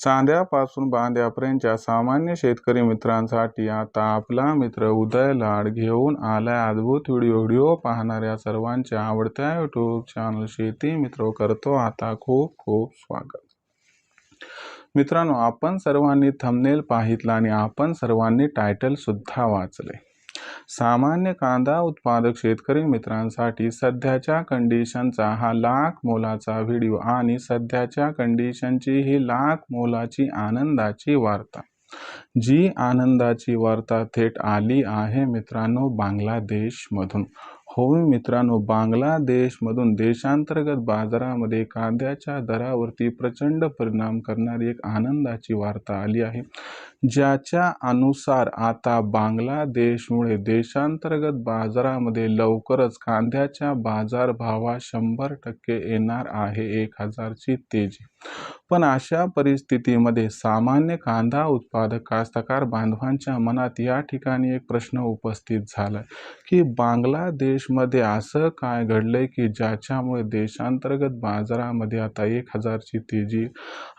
चांद्यापासून बांद्यापर्यंतच्या सामान्य शेतकरी मित्रांसाठी आता आपला मित्र उदय लाड घेऊन आलाय अद्भुत व्हिडिओ व्हिडिओ पाहणाऱ्या सर्वांच्या आवडत्या यूट्यूब चॅनल शेती मित्र करतो आता खूप खूप स्वागत. मित्रांनो आपण सर्वांनी थंबनेल पाहितला आणि आपण सर्वांनी टायटल सुद्धा वाचले सामान्य कांदा उत्पादक शेतकरी मित्रांसाठी सध्याच्या कंडिशनचा हा लाख मोलाचा व्हिडिओ आणि सध्याच्या कंडिशनची ही लाख मोलाची आनंदाची वार्ता. जी आनंदाची वार्ता थेट आली आहे मित्रांनो बांगलादेशमधून. हो मित्रांनो बांगलादेशमधून देशांतर्गत बाजारामध्ये कांद्याच्या दरावरती प्रचंड परिणाम करणारी एक आनंदाची वार्ता आली आहे. ज्याच्या अनुसार आता बांगलादेशमुळे देशांतर्गत बाजारामध्ये लवकरच कांद्याच्या बाजारभावात शंभर टक्के येणार आहे एक हजारची तेजी. पण अशा परिस्थितीमध्ये सामान्य कांदा उत्पादक कास्तकार बांधवांच्या मनात या ठिकाणी एक प्रश्न उपस्थित झाला की बांगलादेशमध्ये असं काय घडलंय की ज्याच्यामुळे देशांतर्गत बाजारामध्ये आता एक हजारची तेजी?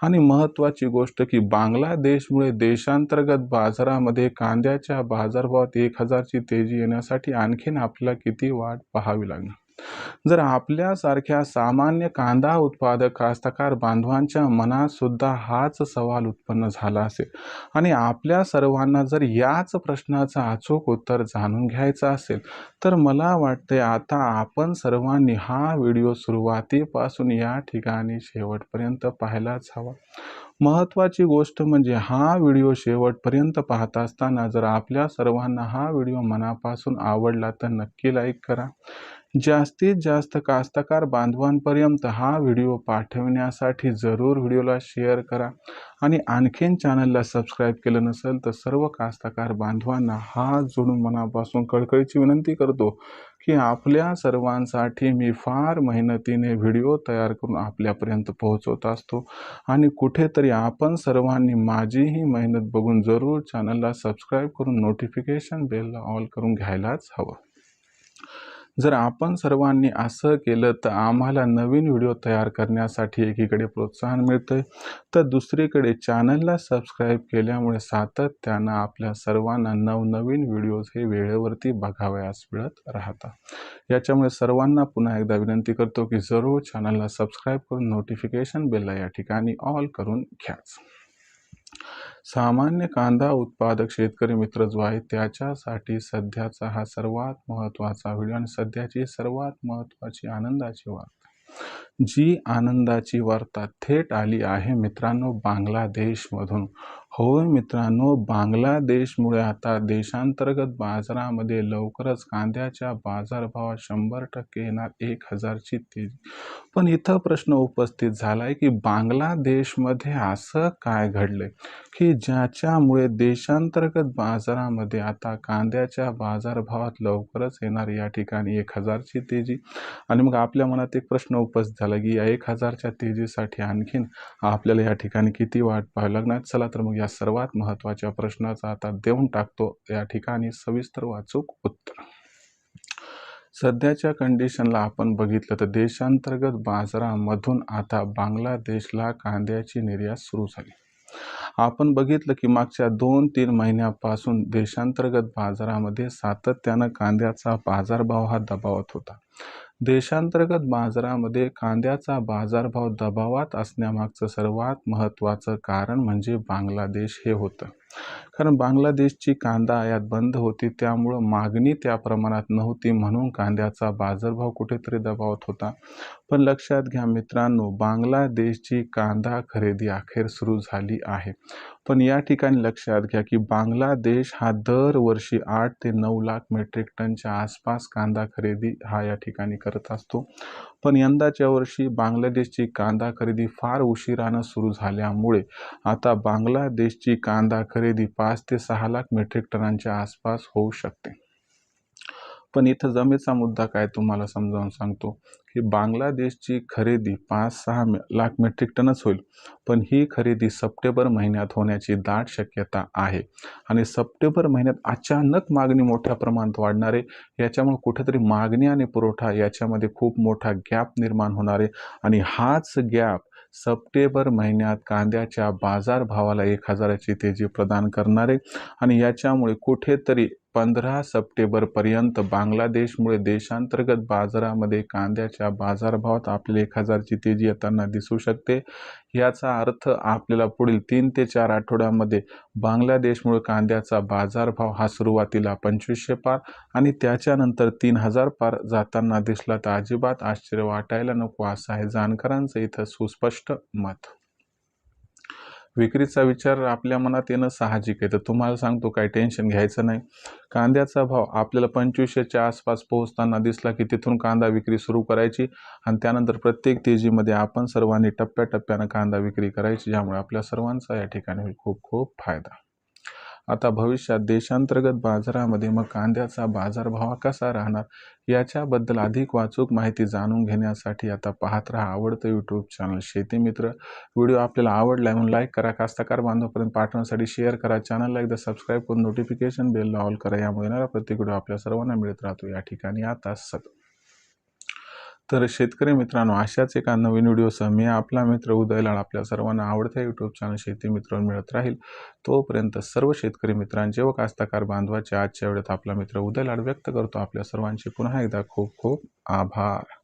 आणि महत्त्वाची गोष्ट की बांगलादेशमुळे देशांतर्गत बाजारामध्ये कांद्याच्या बाजारभावात एक हजारची तेजी येण्यासाठी आणखीन आपल्याला किती वाट पाहावी लागणार? जर आपल्यासारख्या सामान्य कांदा उत्पादक कास्तकार बांधवांच्या मनात सुद्धा हाच सवाल उत्पन्न झाला असेल आणि आपल्या सर्वांना जर याच प्रश्नाचं अचूक उत्तर जाणून घ्यायचं असेल तर मला वाटते आता आपण सर्वांनी हा व्हिडिओ सुरुवातीपासून या ठिकाणी शेवटपर्यंत पाहायलाच हवा. महत्त्वाची गोष्ट म्हणजे हा व्हिडिओ शेवटपर्यंत पाहत असताना जर आपल्या सर्वांना हा व्हिडिओ मनापासून आवडला तर नक्की लाईक करा. जास्तीत जास्त कास्तकार बांधवांपर्यंत हा व्हिडिओ पाठवण्यासाठी जरूर व्हिडिओला शेअर करा आणि आणखीन चॅनलला सबस्क्राईब केलं नसेल तर सर्व कास्तकार बांधवांना हा जोडून मनापासून कळकळीची विनंती करतो. की आपल्या सर्वांसाठी मी फार मेहनतीने व्हिडिओ तयार करून आपल्यापर्यंत पोहोचवत असतो. आणि कुठेतरी आपण सर्वांनी माझीही मेहनत बघून जरूर चॅनलला सबस्क्राईब करून नोटिफिकेशन बेलला ऑल करून घ्यायलाच हवं. जर आपण सर्वांनी असं केलं तर आम्हाला नवीन व्हिडिओ तयार करण्यासाठी एकीकडे प्रोत्साहन मिळतं तर दुसरीकडे चॅनलला सबस्क्राईब केल्यामुळे सातत्यानं आपल्या सर्वांना नवनवीन व्हिडिओज हे वेळेवरती बघावयास मिळत राहतात. याच्यामुळे सर्वांना पुन्हा एकदा विनंती करतो की जरूर चॅनलला सबस्क्राईब करून नोटिफिकेशन बेलला या ठिकाणी ऑल करून घ्याच. सामान्य कांदा उत्पादक शेतकरी मित्र जो आहे त्याच्यासाठी सध्याचा हा सर्वात महत्त्वाचा व्हिडिओ आणि सध्याची सर्वात महत्त्वाची आनंदाची वार्ता जी आनंदाची वार्ता थेट आली आहे मित्रांनो बांगलादेशमधून. होय मित्रांनो बांगलादेशमुळे आता देशांतर्गत बाजारामध्ये लवकरच कांद्याच्या बाजारभावात शंभर टक्के येणार एक हजारची तेजी. पण इथं प्रश्न उपस्थित झाला आहे की बांगलादेशमध्ये असं काय घडलंय? की ज्याच्यामुळे देशांतर्गत बाजारामध्ये आता कांद्याच्या बाजारभावात लवकरच येणार या ठिकाणी एक हजारची तेजी? आणि मग आपल्या मनात एक प्रश्न उपस्थित झाला की या एक हजारच्या तेजीसाठी आणखीन आपल्याला या ठिकाणी किती वाट पाहावी लागणार? चला तर मग या सर्वात महत्त्वाच्या प्रश्नाचा आता देऊन टाकतो. या ठिकाणी सविस्तर वाचूक उत्तर. सध्याच्या कंडिशनला आपण बघितलं तर देशांतर्गत बाजारामधून आता बांगलादेशला कांद्याची निर्यात सुरू झाली. आपण बघितलं की मागच्या दोन तीन महिन्यापासून देशांतर्गत बाजारामध्ये सातत्यानं कांद्याचा बाजारभाव हा दबावत होता. देशांतर्गत बाजारामध्ये कांद्याचा बाजारभाव दबावात असण्यामागचं सर्वात महत्त्वाचं कारण म्हणजे बांगलादेश हे होतं. कारण बांगलादेशची कांदा आयात बंद होती त्यामुळं मागणी त्या प्रमाणात नव्हती म्हणून कांद्याचा बाजारभाव कुठेतरी दबावत होता. पण लक्षात घ्या मित्रांनो बांगलादेशची कांदा खरेदी अखेर सुरू झाली आहे. पण या ठिकाणी लक्षात घ्या की बांगलादेश हा दरवर्षी आठ ते नऊ लाख मेट्रिक टनच्या आसपास कांदा खरेदी हा या ठिकाणी करत असतो. पण यंदाच्या वर्षी बांगलादेशची कांदा खरेदी फार उशिरानं सुरू झाल्यामुळे आता बांगलादेशची कांदा खरेदी पाच ते सहा लाख मेट्रिक टनांच्या आसपास होऊ शकते. पण इथं जमेचा मुद्दा काय तुम्हाला समजावून सांगतो? की बांगलादेशची खरेदी पाच सहा लाख मेट्रिक टनच होईल. पण ही खरेदी सप्टेंबर महिन्यात होण्याची दाट शक्यता आहे. आणि सप्टेंबर महिन्यात अचानक मागणी मोठ्या प्रमाणात वाढणार आहे याच्यामुळे कुठेतरी मागणी आणि पुरवठा याच्यामध्ये खूप मोठा गॅप निर्माण होणार आहे. आणि हाच गॅप सप्टेंबर महिन्यात कांद्याच्या बाजारभावाला एक हजाराची तेजी प्रदान करणारे आणि याच्यामुळे कुठेतरी पंधरा सप्टेंबरपर्यंत बांगलादेशमुळे देशांतर्गत बाजारामध्ये कांद्याच्या बाजारभावात आपल्याला एक हजारची तेजी येताना दिसू शकते. याचा अर्थ आपल्याला पुढील तीन ते चार आठवड्यामध्ये बांगलादेशमुळे कांद्याचा बाजारभाव हा सुरुवातीला पंचवीसशे पार आणि त्याच्यानंतर तीन हजार पार जाताना दिसला तर अजिबात आश्चर्य वाटायला नको असं आहे जाणकारांचं इथं सुस्पष्ट मत. विक्रीचा विचार आपल्या मनात येणं साहजिक आहे. तर तुम्हाला सांगतो काही टेन्शन घ्यायचं नाही. कांद्याचा भाव आपल्याला पंचवीसशेच्या आसपास पोहोचताना दिसला की तिथून कांदा विक्री सुरू करायची आणि त्यानंतर प्रत्येक तेजीमध्ये आपण सर्वांनी टप्प्याटप्प्यानं कांदा विक्री करायची ज्यामुळे आपल्या सर्वांचा या ठिकाणी खूप खूप फायदा. आता भविष्यात देशांतर्गत बाजारामध्ये मग कांद्याचा बाजारभाव कसा राहणार? याच्याबद्दल अधिक वाचूक माहिती जाणून घेण्यासाठी आता पाहत राहा आवडतं यूट्यूब चॅनल शेती मित्र. व्हिडिओ आपल्याला आवडला म्हणून लाईक करा कास्तकार बांधवपर्यंत पाठवण्यासाठी शेअर करा. चॅनलला एकदा सबस्क्राईब करून नोटिफिकेशन बेलला ऑल करा. यामुळे येणारा प्रत्येक व्हिडिओ आपल्या सर्वांना मिळत राहतो. या ठिकाणी आता सत तर शेतकरी मित्रांनो अशाच एका नवीन व्हिडिओसह मी आपला मित्र उदयलाल आपल्या सर्वांना आवडत्या यूट्यूब चॅनल शेती मित्र मिळत राहील. तोपर्यंत सर्व शेतकरी मित्रांचे व कास्तकार बांधवाचे आजच्या वेळेत आपला मित्र उदयलाड व्यक्त करतो. आपल्या सर्वांचे पुन्हा एकदा खूप खूप आभार.